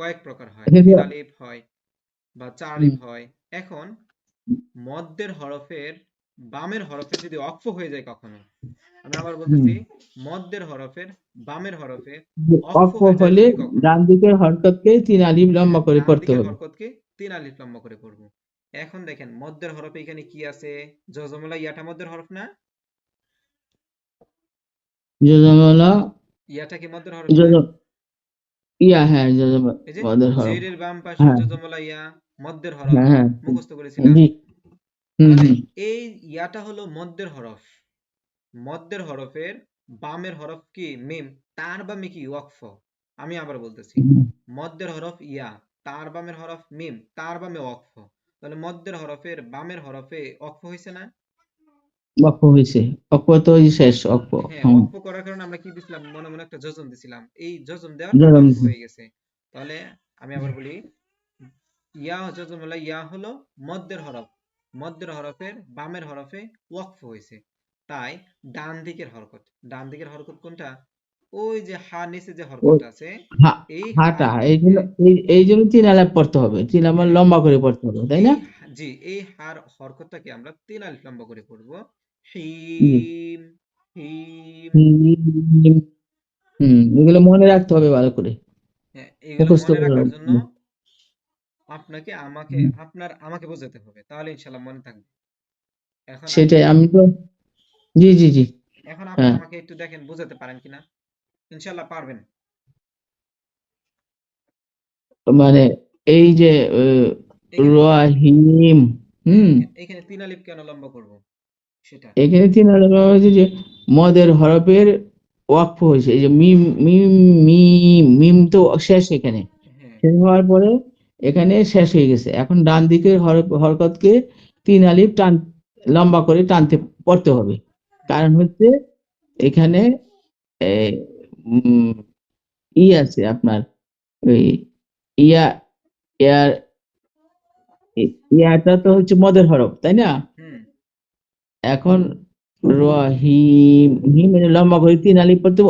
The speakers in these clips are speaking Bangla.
কয়েক প্রকার হয়। আলিফ হয় বা। আলিফ হয়। এখন মদ্দের হরফের বামের হরফে যদি অক্ফ হয়ে যায় কখনো আমি আবার বলতেছি মদ্দের হরফের বামের হরফে অক্ষ হলে ডান দিকের হরকতকে তিন আলিফ লম্বা করে পড়তে হবে। হরকতকে তিন আলিফ লম্বা করে পড়ব। এখন দেখেন মদ্দের হরফে এখানে কি আছে? জজমলা ইয়াটা মদ্দের হরফ না? যজমলা ইয়াটা কি মদ্দের হরফ? ইয়া হ্যাঁ মদের হরফ জেরের বাম পাশে হ্যাঁ। জজমলা ইয়া মদ্দের হরফ হ্যাঁ হ্যাঁ। মুখস্থ করেছিলাম জি। হুম তাহলে এই ইয়াটা হলো মদ্দের হরফ। মদ্দের হরফের বামের হরফ কি? মিম। তার বামে কি? ওয়াকফ। আমি আবার বলতেছি। মদ্দের হরফ ইয়া তার বামের হরফ মিম তার বামে ওয়াকফ। তাহলে মদ্দের হরফের বামের হরফে ওয়াকফ হয়েছে না? অক্ষ হয়েছে। অক্ষ তো শেষ অক্ষ হ্যাঁ করার কারণে আমরা কি দিছিলাম মনে মনে একটা যজম দিছিলাম। এই যজম দেওয়ার। হয়ে গেছে। তাহলে আমি আবার বলি ইয়া হলো ইয়া হলো মদ্দের হরফ। মদ্দের হরফের বামের হরফে ওয়াকফ হয়েছে। তাই ডান দিকের হরকত। ডান দিকের হরকত কোনটা? ওই যে হা নিচে যে হরকত আছে এই হাটা এই জন্য তিন আলাপ পড়তে হবে। তিন আলাপ লম্বা করে পড়তে হবে তাই না? জি এই হার হরকতটাকে আমরা তিন আলিফ লম্বা করে পড়ব। হিম। হিম হুম। হুম, এগুলো মনে রাখতে হবে ভালো করে। হ্যাঁ এগুলো মুখস্থ মনে রাখার জন্য আপনাকে আমাকে আপনার আমাকে বোঝাতে হবে। তাহলে মনে থাকবে। এখন সেটাই আমি তো জি জি জি। এখন আপনি হ্যাঁ। আমাকে একটু দেখেন বোঝাতে পারেন কিনা? ইনশাল্লাহ পারবেন। মানে এই যে রহিম হুম এখানে তিন আলিফ কেন লম্বা করব? এখানে তিন আলাপ হয়েছে যে মদের হরফের ওয়াকফ হয়েছে। এই যে মিম মিম মিম মিম তো শেষ এখানে। হ্যাঁ। শেষ হওয়ার পরে এখানে শেষ হয়ে গেছে। এখন ডান দিকের হরকতকে তিন আলিফ টান লম্বা করে টানতে পড়তে হবে। কারণ হচ্ছে এখানে ই আছে আপনার ওই ইয়া ইয়ার ইয়াটা তো হচ্ছে মদের হরফ তাই না? এখন লম্বা করে তিন আলিফ পড়তে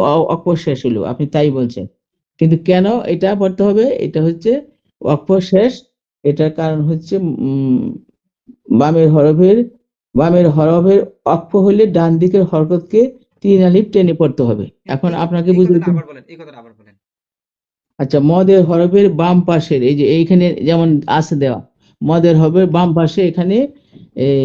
শেষ হলো আপনি তাই বলছেন। কিন্তু কেন এটা পড়তে হবে? এটা হচ্ছে অক্ষর শেষ এটার কারণ হচ্ছে বামের হরফের বামের হরফের অক্ষ হলে ডান দিকের হরকতকে তিন আলিফ টেনে পড়তে হবে। এখন আপনাকে বুঝতে আচ্ছা মদের হরফের বাম পাশের এই যে এইখানে যেমন আছে দেওয়া মদের হরফের বাম পাশে এখানে এই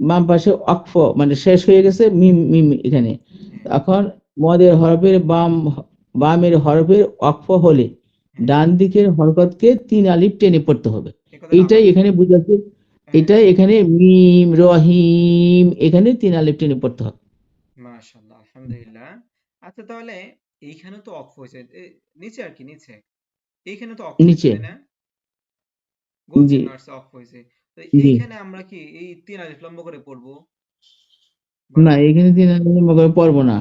বাম পাশে অক্ষ মানে শেষ হয়ে গেছে মিম মিম এখানে। এখন মদের হরফের বাম বামের হরফের অক্ষ হলে ডান দিকের হরকতকে তিন আলিফ টেনে পড়তে হবে। আবার- এখানে বুঝাচ্ছে। হ্যাঁ, এটাই এখানে মিম রহিম এখানে তিন আলিফ টেনে পড়তে হবে। মাশাআল্লাহ আলহামদুলিল্লাহ। আচ্ছা তাহলে এইখানে তো অফ হয়েছে। নিচে আর কি নিচে? এইখানে তো অফ নিচে। না? জি। চিহ্ন হয়েছে। তো এইখানে আমরা কি এই তিন আলিফ লম্বা করে পড়ব? না এখানে তিন আলিফ লম্বা করে পড়ব না।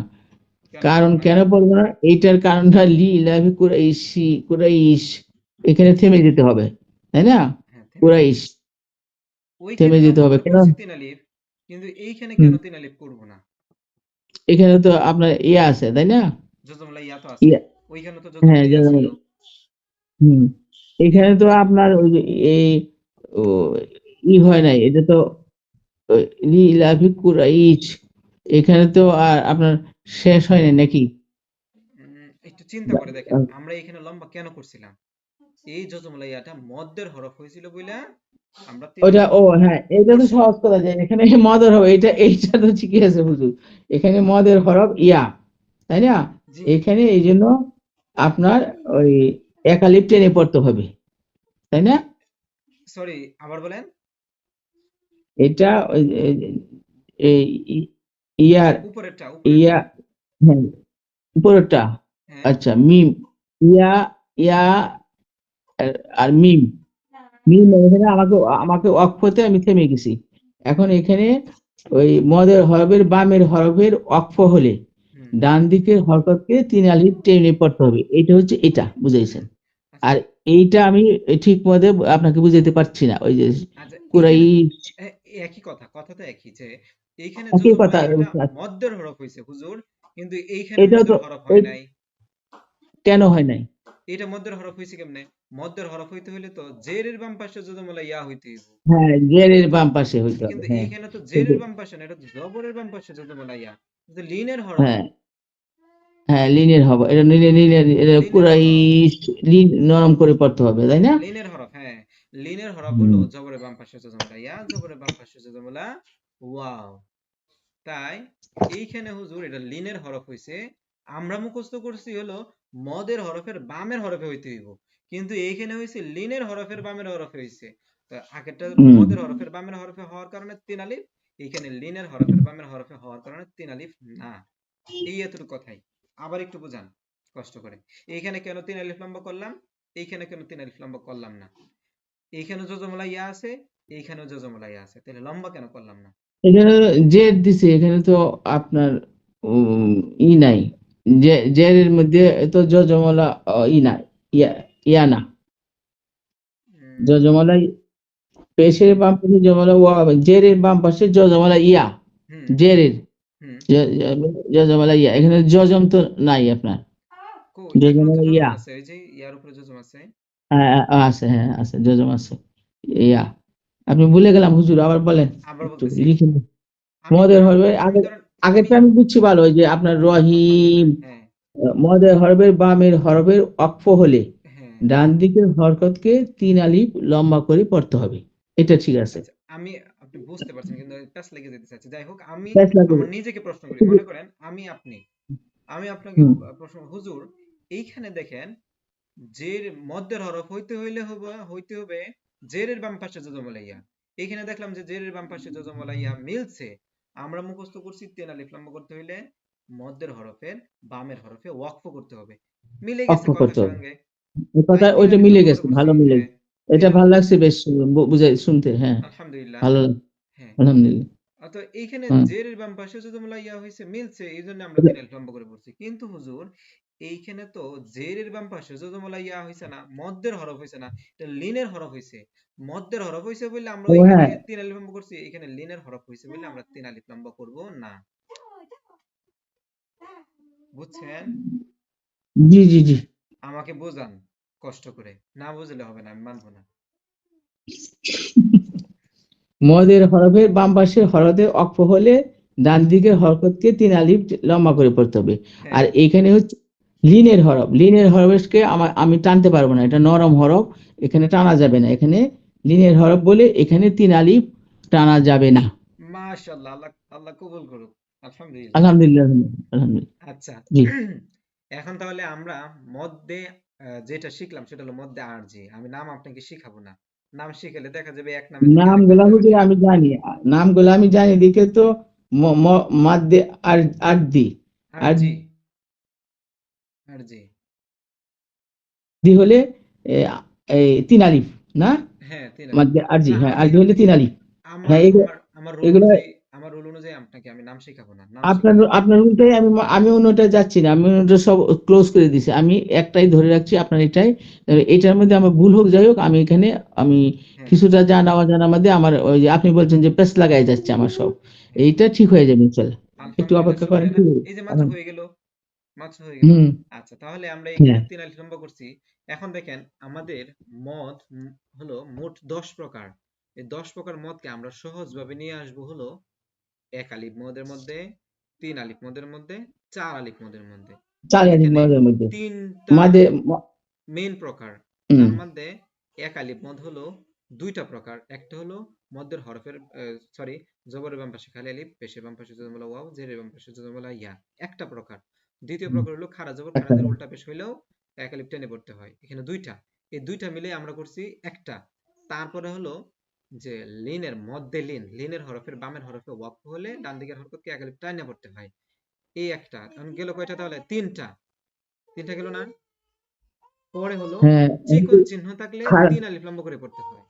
কারণ কেন পড়ব না? এইটার কারণটা লি ইলাহি কুরাইশি কুরাইশ এখানে থেমে যেতে হবে তাই না? হ্যাঁ, কুরাইশ থেমে যেতে হবে, কেন? তিন আলিফ কিন্তু এইখানে কেন। তিন আলিফ করব না? এখানে তো আপনার ইয়ে আছে তাই না? জজমলা ইয়া তো আছে। ওইখানে তো হ্যাঁ, জজমলা। হুম। এখানে তো আপনার ওই যে এই ই হয় নাই এটা তো কুরাইশ এখানে তো আর আপনার শেষ হয় নাই নাকি? একটু চিন্তা করে দেখেন আমরা এখানে লম্বা কেন করছিলাম? এই জজমলা ইয়াটা মদ্দের হরফ হয়েছিল বইলা আমরা ওটা ও হ্যাঁ এটা তো সহজ করা যায় এখানে মদের হরফ এটা এইটা তো ঠিকই আছে বুঝু এখানে মদের হরফ ইয়া তাই না? এখানে এই জন্য আপনার ওই একালিপ টেনে পড়তে হবে তাই না? সরি আবার বলেন। এটা ইয়ার উপরেরটা ইয়া হ্যাঁ উপরেরটা। হ্যাঁ। আচ্ছা মিম ইয়া ইয়া আর- মিম। মিম এখানে আমাকে আমাকে অক্ষতে আমি থেমে গেছি। এখন এখানে ওই মদের হরফের বামের হরফের অক্ষ হলে ডান দিকের হরকতকে তিন আলিফ টেনে পড়তে হবে। এটা হচ্ছে এটা বুঝাইছেন আর এইটা আমি ঠিক মতে আপনাকে বুঝাইতে পারছি না। ওই যে আচ্ছা, কুরাই একই কথা কথা তো একই যে এইখানে একই কথা, আচ্ছা। মদ্দের হরফ হয়েছে হুজুর কিন্তু এইখানে মদ্দের তো- হরফ হয় নাই। কেন হয় নাই? এটা মদ্দের হরফ হয়েছে কেমনে? মধ্যের হরফ হইতে হইলে তো জেরের বাম পাশে যজমলা ইয়া হইতে হ্যাঁ জেরের বাম পাশে হইতে কিন্তু হ্যাঁ। এইখানে তো জেরের বাম পাশে না এটা জবরের বাম পাশে যজমলা ইয়া। লিনের হরফ হ্যাঁ লিনের হবে। এটা লিনের লিনের এটা পুরাই লিন নরম করে পড়তে হবে তাই না? লিনের হরফ হ্যাঁ। লিনের হরফ হলো। জবরের বাম পাশে যজমলা ইয়া। জবরের বাম পাশে যজমলা ওয়াও। তাই এইখানে হুজুর এটা লিনের হরফ হইছে। আমরা মুখস্থ করছি হলো মদের হরফের বামের হরফে হইতে হইব। কিন্তু এইখানে হইছে লিনের হরফের বামের হরফে হইছে। তো আগেরটা মদের হরফের বামের হরফে হওয়ার কারণে তিন আলিফ এইখানে লিনের হরফের বামের হরফে হওয়ার কারণে তিন আলিফ না। এই এতটুকু কথাই। আবার একটু বুঝান কষ্ট করে। এইখানে কেন তিন আলিফ লম্বা করলাম? এইখানে কেন তিন আলিফ লম্বা করলাম না? এইখানে যজমলা ইয়া আছে এইখানেও যজমলা ইয়া আছে। তাহলে লম্বা কেন করলাম না? এখানে জের দিছে এখানে তো আপনার ই নাই। যে জেরের মধ্যে তো যজমলা ই না ইয়া ইয়া না। যজমলা পেশের বাম পাশে যজমলা ওয়া জেরের বাম পাশে যজমলা ইয়া। হুম। জেরের য- ইয়া এখানে যজম তো নাই আপনার। এখানে তো ইয়া। আছে যে ইয়ার উপরে যজম আছে। হ্যাঁ হ্যাঁ, আছে হ্যাঁ আছে যজম আছে ইয়া। আপনি ভুলে গেলাম হুজুর আবার বলেন। মদের আমি আগে- আগেরটা আমি- বুঝছি ভালো যে আপনার রহিম। হ্যাঁ। মদের হরফের বামের হরফের অক্ষ হলে ডান দিকের হরকতকে তিন আলিফ লম্বা করে পড়তে হবে। এটা ঠিক আছে। আচ্ছা, আমি আপনি বুঝতে পারছেন কিন্তু প্যাস লেগে যেতে চাচ্ছি। যাই হোক আমি আমার নিজেকে প্রশ্ন করি মনে করেন আমি আপনি। আমি আপনাকে প্রশ্ন হুজুর এইখানে দেখেন জের মধ্যের হরফ হইতে হইলে হবে হইতে হবে জেরের বাম পাশে যজমলা ইয়া এইখানে দেখলাম যে জেরের বাম পাশে যজমলা ইয়া মিলছে। আমরা মুখস্থ করছি তেন আলিফ লম্বা করতে হইলে মধ্যের হরফের বামের হরফে ওয়াকফ করতে হবে। মিলে গেছে কথার সঙ্গে। ওইটা মিলে গেছে ভালো মিলে হ্যাঁ, এটা ভালো লাগছে বেশ বুঝাই শুনতে হ্যাঁ। আলহামদুলিল্লাহ। ভালো হ্যাঁ। আলহামদুলিল্লাহ। অত এইখানে বাম পাশে যজমলা ইয়া হইছে মিলছে এই জন্য আমরা এটা- তিন লম্বা করে পড়ছি। কিন্তু হুজুর এইখানে তো জেরের বাম পাশে যজমলা ইয়া হইছে না হরফ হইছে না এটা লিনের হরফ হইছে। মধ্যের হরফ হইছে বলে আমরা ওইখানে হ্যাঁ। তিন আলিফ লম্বা করছি এখানে লিনের হরফ হইছে বলে আমরা তিন আলিফ লম্বা করব না। বুঝছেন? জি জি জি। আমাকে বোঝান। কষ্ট করে। না বুঝলে হবে না আমি মানবো না। মদের হরফের বাম পাশের হরফে অক্ষ হলে ডান দিকের হরকতকে তিন আলিফ লম্বা করে পড়তে হবে। হ্যাঁ, আর এখানে হচ্ছে লিনের হরফ। লিনের হরফকে আমার আমি টানতে পারব না এটা নরম হরফ এখানে টানা যাবে না। এখানে লিনের হরফ বলে এখানে তিন আলিফ টানা যাবে না। মাশাআল্লাহ আল্লাহ আল্লাহ কবুল করুক। আলহামদুলিল্লাহ। আলহামদুলিল্লাহ আলহামদুলিল্লাহ। আচ্ছা। জি। এখন তাহলে আমরা মধ্যে যেটা শিখলাম সেটা হলো মধ্যে আরজি আমি নাম আপনাকে শিখাবো না। নাম শিখালে দেখা যাবে এক নামে নামগুলা। হুজুর আমি জানি। নামগুলা আমি জানি। দেখে তো ম- ম- মাদ্দে আর আরদি আরজি আরজি দি হলে এই তিন আলিফ না? হ্যাঁ তিন মাদ্দে আরজি হ্যাঁ আরজি হলে তিন আলিফ। আমার হ্যাঁ, এগুলো- আমার আমার রুল এগুলো- অনুযায়ী অনুযায়ী আপনাকে আমি নাম শেখাবো না আপনার আপনার উল্টাই আমি আমি অন্যটা যাচ্ছি না আমি অন্যটা সব ক্লোজ করে দিছি। আমি একটাই ধরে রাখছি আপনার এটাই। এটার মধ্যে আমার ভুল হোক যাই হোক আমি এখানে আমি হ্যাঁ, কিছুটা জানা অজানার মধ্যে আমার ওই যে আপনি বলছেন যে পেস লাগাই যাচ্ছে আমার সব। এইটা ঠিক হয়ে যাবে ইনশাল্লাহ একটু অপেক্ষা করেন এই যে মাত্র হয়ে গেল মাত্র হয়ে গেল। আচ্ছা তাহলে আমরা এখানে হ্যাঁ। তিন আলিফ লম্বা করছি। এখন দেখেন আমাদের মদ হলো মোট দশ প্রকার। এই দশ প্রকার মদকে আমরা সহজভাবে নিয়ে আসব হলো এক আলিফ মদের মধ্যে তিন আলিফ মদের মধ্যে চার আলিফ মদের মধ্যে। চার আলিফ মদের মধ্যে। তিনটা মাঝে মেইন প্রকার। তার মধ্যে এক আলিফ মদ হলো দুইটা প্রকার। একটা হলো মদের হরফের সরি জবরের বাম পাশে খালি আলিফ পেশের বাম পাশে যজমলা ওয়াও জেরের বাম পাশে যজমলা ইয়া। একটা প্রকার। দ্বিতীয় প্রকার হলো খারা জবর খারাজের উল্টা পেশ হইলেও এক আলিফ টেনে পড়তে হয়। এখানে দুইটা। এই দুইটা মিলে আমরা করছি একটা। তারপরে হলো যে লিনের মধ্যে লিন লিনের হরফের বামের হরফে ওয়াক হলে ডান দিকের হরফকে এক আলিফ টাইনে পড়তে হয়। এই একটা। এখন গেল কয়টা তাহলে? তিনটা। তিনটা গেল না? পরে হলো হ্যাঁ চিকন চিহ্ন থাকলে তিন আলিফ লম্বা করে পড়তে হয়।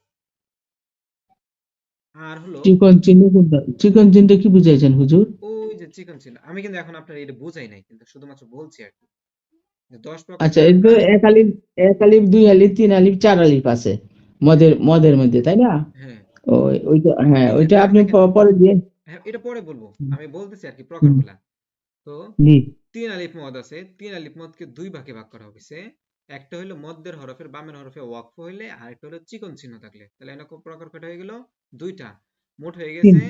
আর হলো চিকন চিহ্ন কোনটা? চিকন চিহ্নটা কি বুঝাইছেন হুজুর? ওই যে চিকন চিহ্ন। আমি কিন্তু এখন আপনার এটা বুঝাই নাই কিন্তু শুধুমাত্র বলছি আর কি। আচ্ছা এক আলিফ এক আলিফ দুই আলিফ তিন আলিফ চার আলিফ আছে। মদের মদের মধ্যে তাই না? হ্যাঁ। ওইটা হ্যাঁ ওইটা আপনি পরে দিয়ে। হ্যাঁ এটা পরে বলব। আমি বলতেছি আর কি প্রকারগুলা তো তিন আলিফ মদ আছে তিন আলিফ মদকে দুই ভাগে ভাগ করা হয়েছে একটা হলো মধ্যের হরফের বামের হরফে ওয়াকফ হইলে আর একটা হলো চিকন চিহ্ন থাকলে। তাহলে এরকম প্রকার কয়টা হয়ে গেল? দুইটা। মোট হয়ে গেছে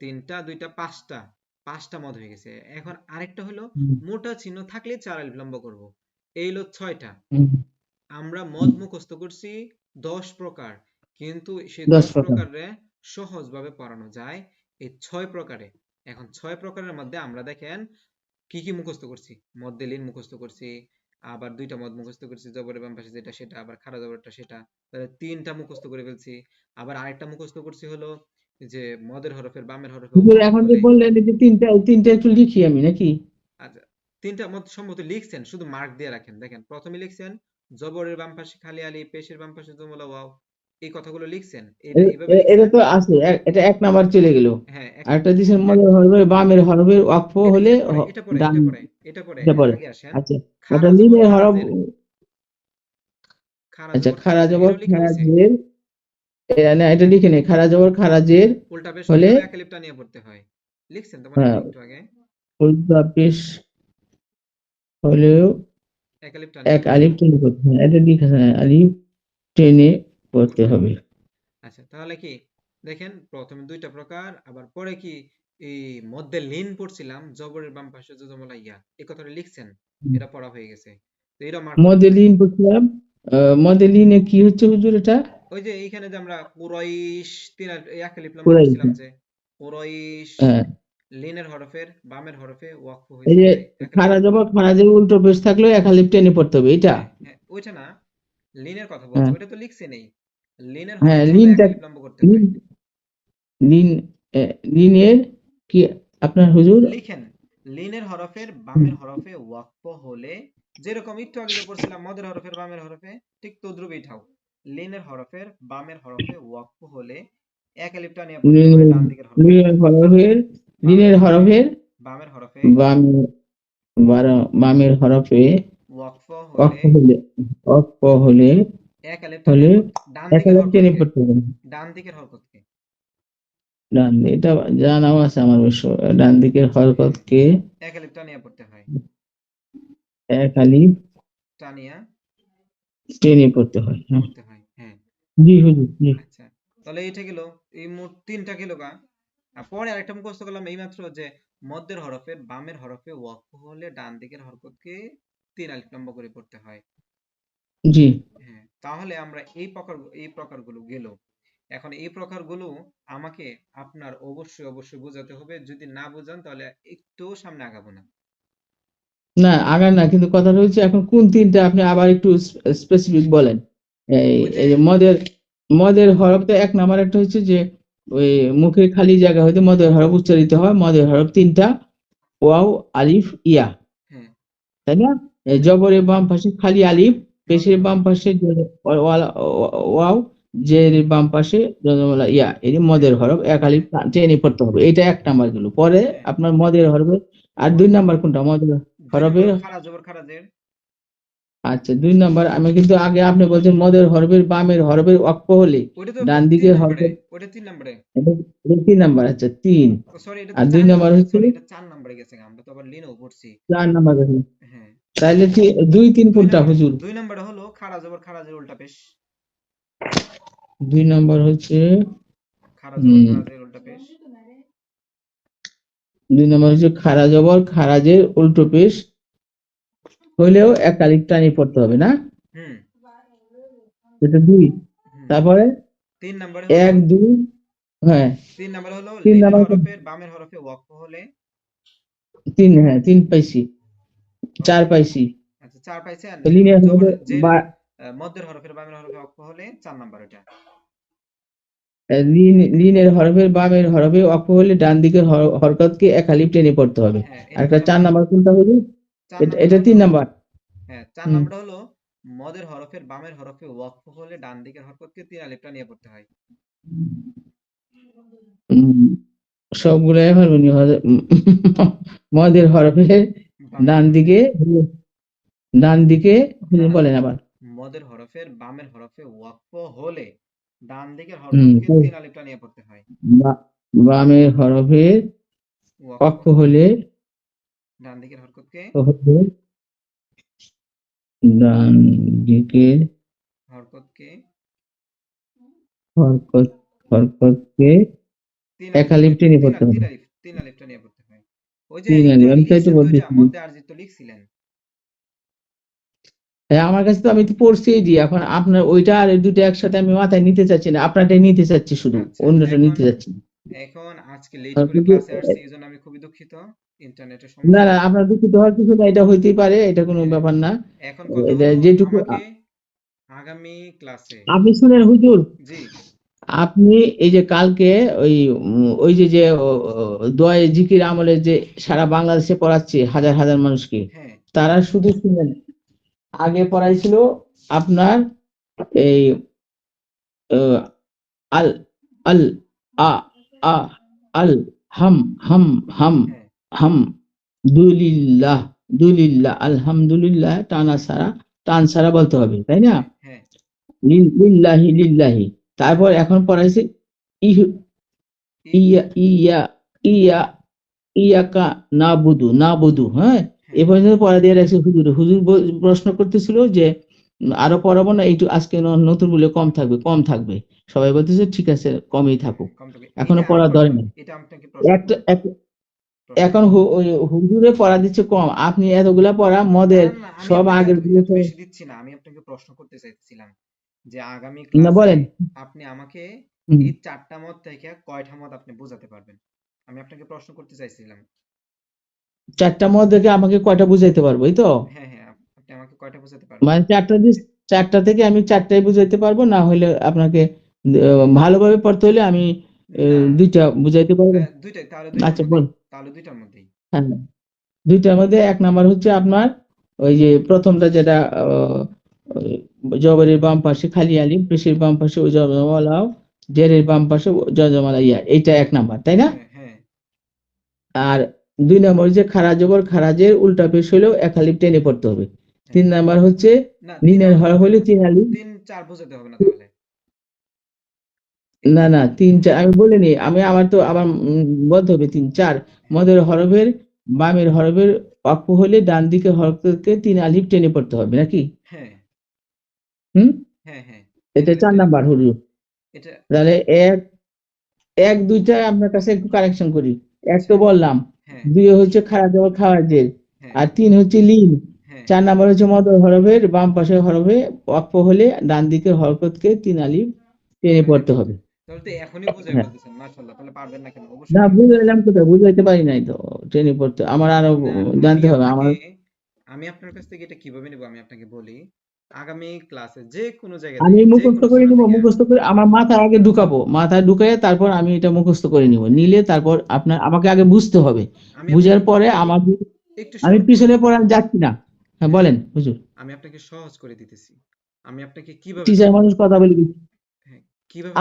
তিনটা। দুইটা পাঁচটা। পাঁচটা মদ হয়ে গেছে। এখন আরেকটা হলো মোটা চিহ্ন থাকলে চার আলিফ লম্বা করব। এই হলো ছয়টা। আমরা মদ মুখস্থ করছি দশ প্রকার কিন্তু সেই দশ প্রকার। সহজভাবে পড়ানো যায়। এই ছয় প্রকারে এখন ছয় প্রকারের মধ্যে আমরা দেখেন কি কি মুখস্থ করছি? মধ্যে লিন মুখস্থ করছি আবার দুইটা মদ মুখস্থ করছি জবরের বাম পাশে যেটা সেটা আবার খাড়া জবরটা সেটা। তাহলে তিনটা মুখস্থ করে ফেলছি। আবার আরেকটা মুখস্থ করছি হলো যে মদের হরফের বামের হরফে হুজুর এখন যে বললেন যে তিনটা তিনটা একটু লিখি আমি নাকি? আচ্ছা তিনটা মত সম্ভবত লিখছেন শুধু মার্ক দিয়ে রাখেন। দেখেন প্রথমে লিখছেন জবরের বাম পাশে খালি আলি পেশের বাম পাশে জমলা ওয়াও। এই কথাগুলো লিখছেন। এটা তো আছে এটা এক নাম্বার চলে গেল। হ্যাঁ এক- আরেকটা দিছেন মদের হরফের বামের হরফের ওয়াকফ হলে এটা পরে, এটা পরে এটা পরে এটা পরে এটা আচ্ছা ওটা জবর হরফ আচ্ছা খারা জবর নিছে। খারাজের না এটা লিখে নেই খারা জবর খারাজের উল্টা পেশ হলে হলেও এক আলিফটা নিয়ে পড়তে হয়। লিখছেন তো হয় হ্যাঁ। একটু আগে। উল্টা পেশ হলেও এক আলিফ টেনে পড়তে হবে এটা আলিফ টেনে পড়তে হবে। আচ্ছা তাহলে কি দেখেন প্রথমে দুইটা প্রকার আবার পরে কি এই মধ্যে লিন পড়ছিলাম জবরের বাম পাশে জজমলা ইয়া এই কথাটা লিখছেন এটা পড়া হয়ে গেছে। তো এটা মার্ক মডেলিন পড়ছিলাম মডেলিনে কি হচ্ছে হুজুর এটা? ওই যে এইখানে যে আমরা কুরাইশ তিন এক পড়ছিলাম যে কুরাইশ হ্যাঁ। লিনের হরফের বামের হরফে ওয়াকফ এই হয়েছে যে আলিফ- খারা জবর খারাজের উল্টো পেশ থাকলেও এক আলিফ টেনে পড়তে হবে এটা হ্যাঁ, হ্যাঁ, ওইটা না লিনের কথা বলছি হ্যাঁ। ওইটা তো লিখছে নেই। লিনের হ্যাঁ, লিনটা- লম্ব করতে হয় লিন লিনের কি আপনার হুজুর? লিখেন লিনের হরফের বামের হরফে ওয়াকফ হলে যেরকম একটু আগে যে পড়ছিলাম মদের হরফের বামের হরফে ঠিক তদ্রুপ এটাও লিনের হরফের বামের হরফে ওয়াকফ হলে এক পড়তে হবে ডান দিকের হরফে। লিনের হরফের বামের হরফে বামের হরফে ওয়াকফ অক্ষ হলে এক হলে ডান এক আলিফ টেনে পড়তে হবে। ডান দিকের হরকতকে ডান দিকে এটা জানাও আছে আমার অবশ্য ডান দিকের হরকতকে এক আলিফটা নিয়ে পড়তে হয়। এক আলিফ টানিয়া টেনে পড়তে হয় হ্যাঁ। পড়তে হয় হ্যাঁ। জি হুজুর জি। আচ্ছা তাহলে এটা গেল এই মোট তিনটা গেল গা। পরে আরেকটা মুখস্থ করলাম এইমাত্র যে মধ্যের হরফের বামের হরফে ওয়াকফ হলে ডান দিকের হরকতকে তিন আলিফ লম্বা করে পড়তে হয়। জি। হ্যাঁ তাহলে আমরা এই প্রকার এই প্রকারগুলো গেল। এখন এই প্রকারগুলো আমাকে আপনার অবশ্যই অবশ্যই বোঝাতে হবে। যদি না বোঝান তাহলে একটু সামনে আগাবো না। না আগান না কিন্তু কথা হচ্ছে এখন কোন তিনটা আপনি আবার একটু স্পেসিফিক বলেন। এই এই মদের মদের হরফটা এক নাম্বার একটা হচ্ছে যে ওই মুখের খালি জায়গা হইতে মদের হরফ উচ্চারিত হয় মদের হরফ তিনটা ওয়াও আলিফ ইয়া। তাই না? এই জবরের বাম পাশে খালি আলিফ পেশের বাম পাশে ওয়াও জের বাম পাশে জজমলা ইয়া। এই মদের হরফ এক আলিফ টেনে পড়তে হবে। এটা এক নাম্বার গেল। পরে আপনার মদের হরফে আর দুই নাম্বার কোনটা? মদের হরফের জবর আচ্ছা দুই নাম্বার আমি কিন্তু আগে আপনি বলছেন মদের হরফের বামের হরফের অক্ষ হলে ডান দিকে হরফে- ওইটা তিন নম্বরে। তিন নাম্বার আচ্ছা তিন। সরি আর দুই নম্বর হচ্ছে- চার নম্বরে গেছে আমরা তো আবার লিনও পড়ছি চার নাম্বার গেছে। হ্যাঁ। তাইলে তি- দুই তিন কোনটা হুজুর? দুই নম্বরে হলো খাড়া জবর খাড়া খারাজের উল্টা পেশ। দুই নম্বর হচ্ছে খাড়া জবর। খারাজের উল্টা পেশ। দুই নম্বর হচ্ছে খারা জবর খারাজের উল্টো পেশ। হইলেও এক আলিফ টানি পড়তে হবে না? হুম। এটা দুই। তারপরে তিন নম্বরে এক দুই হ্যাঁ। তিন নম্বরে হলো তিন নম্বরে- হরফের বামের হরফে ওয়াকফ হলে? তিন হ্যাঁ তিন পাইছি। চার পাইছি। আচ্ছা চার বা আহ, মধ্যের হরফের বামের হরফে ওয়াকফ হলে চার নম্বর এটা। লিন লিনের হরফের বামের হরফে অক্ষ হলে ডান দিকের হর- হরকতকে এক আলিফ টেনে পড়তে হবে। হ্যাঁ আর একটা চার নাম্বার কোনটা হলো? এটা তিন নাম্বার। হ্যাঁ চার। নম্বরটা হলো মদের হরফের বামের হরফে ওয়াকফ হলে ডান দিকের হরকতকে তিন আলিফটা নিয়ে পড়তে হয়। সবগুলাই মদের হরফে ডান দিকে। ডান দিকে বলেন আবার। মদের হরফের বামের হরফে ওয়াকফ হলে ডান দিকের হুম। তিন আলিফটা নিয়ে পড়তে হয়। বামের হরফে ওয়াকফ হলে ডান দিকের ডান দিকে হরকতকে। হরকত হরকতকে তিন এক আলিফ আলিফ টেনে তিন পড়তে আলিফ হবে। তিন আলিফ তিন আলিফটা নিয়ে পড়তে হয়। ওই যে তিন একটু আলিফ আগে আমি তাই তো লিখছেন তো ওই যে বলতেছি। মধ্যে আরজি লিখছিলেন। আমার কাছে তো আমি তো পড়ছিই জি এখন আপনার ওইটা আর দুটো একসাথে আমি মাথায় নিতে চাচ্ছি না আপনারটাই নিতে চাচ্ছি শুধু আচ্ছা অন্যটা নিতে চাচ্ছি এখন আজকে লেট করে ক্লাসে আসছি এই জন্য আমি খুবই দুঃখিত। ইন্টারনেটের না না আপনার দুঃখিত হওয়ার কিছু না এটা হইতেই পারে এটা কোনো হ্যাঁ। ব্যাপার না। এখন যেটুকু আগামী ক্লাসে। আপনি শুনেন হুজুর। জি। আপনি এই যে কালকে ওই ওই যে যে ও, জিকির আমলে যে সারা বাংলাদেশে পড়াচ্ছি হাজার হাজার মানুষকে হ্যাঁ। তারা শুধু শুনেন। আগে পড়াইছিল আপনার এই আল আল আ আ আল হাম হাম হাম। হ্যাঁ। হাম দুলিল্লাহ দুলিল্লাহ আলহামদুলিল্লাহ টানা সারা টান সারা বলতে হবে তাই না? হ্যাঁ। লিল্লাহি লিল্লাহি। তারপর এখন পড়াইছে ইয়া ইয়া ইয়া ইয়াকা না বুধু না বুধু হ্যাঁ। এ হ্যাঁ পর্যন্ত পড়া দিয়ে রাখছে হুজুর। হুজুর প্রশ্ন করতেছিল যে আরও পড়াবো না একটু আজকে নতুন বলে কম থাকবে কম থাকবে। সবাই বলতেছে ঠিক আছে কমই থাকুক। এখনও পড়া আমার এখন হুজুরে পড়া দিচ্ছে কম। আপনি এতগুলা পড়া মদের সব আগের বেশি দিচ্ছি না আমি আপনাকে প্রশ্ন করতে চাইছিলাম যে আগামী না বলেন। আপনি আমাকে এই চারটা মত থেকে কয়টা মত আপনি বোঝাতে পারবেন? আমি আপনাকে প্রশ্ন করতে চাইছিলাম। চারটা মদ দেখে আমাকে কয়টা বুঝাইতে পারব এই তো? হ্যাঁ হ্যাঁ আপনি আমাকে কয়টা বোঝাতে পারবেন? মানে চারটা চারটা থেকে আমি চারটাই বুঝাইতে পারব না হলে আপনাকে ভালোভাবে পড়তে হলে আমি দুইটা বুঝাইতে পারব হ্যাঁ, দুইটাই তাহলে আচ্ছা বল তাহলে দুইটার মধ্যেই। হ্যাঁ দুইটার মধ্যে এক নাম্বার হচ্ছে আপনার ওই যে প্রথমটা যেটা জবরের বাম পাশে খালি আলিফ পেশের বাম পাশে ও জজমালাও জেরের বাম পাশে জজমালা ইয়া এটা এক নাম্বার তাই না? হ্যাঁ হ্যাঁ। আর দুই নাম্বার হচ্ছে খারা জবর খারাজের উল্টা পেশ হলেও এক আলিফ টেনে পড়তে হবে। তিন নাম্বার হচ্ছে নিনের হর হলে তিন আলিফ তিন চার বোঝাতে হবে না তাহলে। না না তিন চার আমি বলিনি আমি আমার তো আমার বলতে হবে তিন চার। মদের হরফের বামের হরফের অক্ষ হলে ডান দিকের হরফকে তিন আলিফ টেনে পড়তে হবে নাকি? হ্যাঁ। হুম? হ্যাঁ হ্যাঁ। এটা চার নাম্বার এটা তাহলে এক এক দুইটা আপনার কাছে একটু কারেকশন করি। এক তো বললাম দুই হচ্ছে খারাপ জবর খাওয়াজের হ্যাঁ। আর তিন হচ্ছে লিন। চার নাম্বার হচ্ছে মদর হরফের বাম পাশের হরফে অক্ষ হলে ডান দিকের হরকতকে তিন আলিফ টেনে পড়তে হবে। তাহলে তো এখনই বুঝাই হ্যাঁ। বলতেছেন মাশাআল্লাহ তাহলে পারবেন না কেন? না অবশ্যই বুঝাইলাম কোথায় বুঝাইতে পারি নাই তো ট্রেনে পড়তে। আমার আরও জানতে হবে আমার আমি আপনার কাছ থেকে এটা কীভাবে নেব আমি আপনাকে বলি আগামী ক্লাসে যে কোনো আমি মুখস্থ করে সূরা নিব মুখস্থ করে আমার মাথায় আগে ঢুকাবো মাথায় তারপর আমি এটা মুখস্থ করে নিব নিলে তারপর আপনার আমাকে আগে বুঝতে হবে। আমি বুঝার পরে আমার আমি পিছনে করে- পড়া যাচ্ছি না। হ্যাঁ বলেন হুজুর। আমি আপনাকে সহজ করে দিতেছি। আমি আপনাকে কীভাবে টিচার মানুষ কথা বলে দিচ্ছি।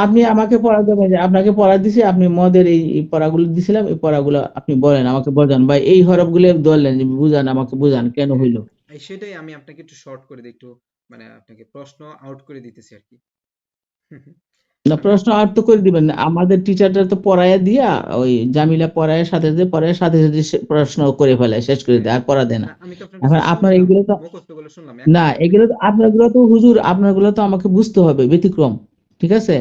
আপনি আমাকে পড়া দেবেন যে আপনাকে পড়া দিছি আপনি মদের এই পড়াগুলো দিছিলাম এই পড়াগুলো আপনি বলেন আমাকে বোঝান। বা এই হরফগুলো ধরলেন যে বুঝান আমাকে বুঝান কেন হইল? এই সেটাই আমি আপনাকে একটু শর্ট করে দিই একটু মানে আপনাকে প্রশ্ন আউট করে দিতেছি আর কি। না প্রশ্ন আর তো করে দিবেন আমাদের টিচারটা তো পড়ায়া দিয়া ওই জামিলা পড়ায় সাথে সাথে পড়ায় সাথে সাথে প্রশ্ন করে ফেলে শেষ করে দেয় আর পড়া দেয় না। আপনার এখন আপনার এগুলো তো না এগুলো তো আপনারগুলো তো হুজুর আপনারগুলো তো আমাকে বুঝতে হবে ব্যতিক্রম। ঠিক আছে?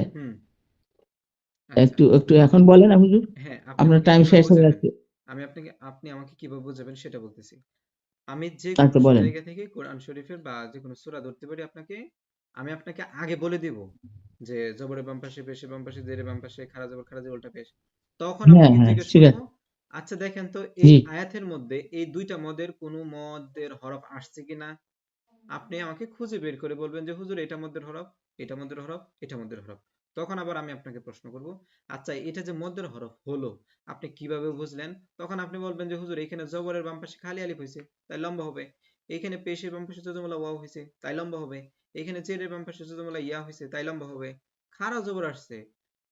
আচ্ছা, একটু একটু এখন বলেন হুজুর হ্যাঁ আপনার টাইম শেষ হয়ে যাচ্ছে। আমি আপনাকে আপনি আমাকে কীভাবে বোঝাবেন সেটা বলতেছি। আমি যে আচ্ছা, জায়গা থেকে কোরআন শরীফের বা যে কোনো সূরা ধরতে পারি আপনাকে আমি আপনাকে আগে বলে দিব যে জবরের বাম পাশে পেশে বাম পাশে জেরে বাম পাশে খারা জবর খারা জবর উল্টা পেশ। তখন হ্যাঁ, আপনাকে হ্যাঁ, জিজ্ঞেস ঠিক আছে। আচ্ছা দেখেন তো এই আয়াতের মধ্যে এই দুইটা মদের কোনো মদের হরফ আসছে কিনা? আপনি আমাকে খুঁজে বের করে বলবেন যে হুজুর এটা মদের হরফ? এটা মধ্যের হরফ, এটা মধ্যের হরফ। তখন আবার আমি আপনাকে প্রশ্ন করব আচ্ছা এটা যে মধ্যের হরফ হলো, আপনি কীভাবে বুঝলেন? তখন আপনি বলবেন যে, হুজুর, এখানে জবরের বাম পাশে খালি আলিফ হয়েছে তাই লম্বা হবে। এখানে পেশের বাম পাশে যজমলা ওয়াও হয়েছে তাই লম্বা হবে। এখানে জেরের বাম পাশে যজমলা ইয়া হয়েছে তাই লম্বা হবে। খারা জবর আসছে,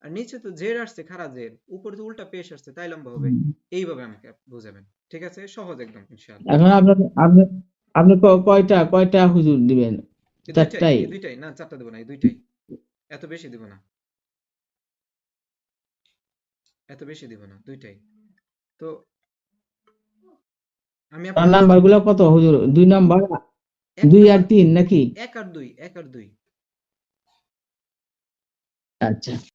আর নিচে তো জের আসছে খারা জের, উপরে তো উল্টা পেশ আসছে, তাই লম্বা হবে। এইভাবে আমাকে বুঝাবেন, ঠিক আছে? সহজ একদম, ইনশাআল্লাহ। এখন আপনার আপনি আপনি কয়টা কয়টা হুজুর দিবেন? চারটাই? দুইটাই না চারটা দেবো না এই দুইটাই। এত বেশি দিব না। এত বেশি দিব না দুইটাই। তো আমি আপনার নাম্বারগুলো কত হুজুর? দুই নাম্বার দুই আর তিন নাকি? এক আর দুই এক আর দুই। আচ্ছা।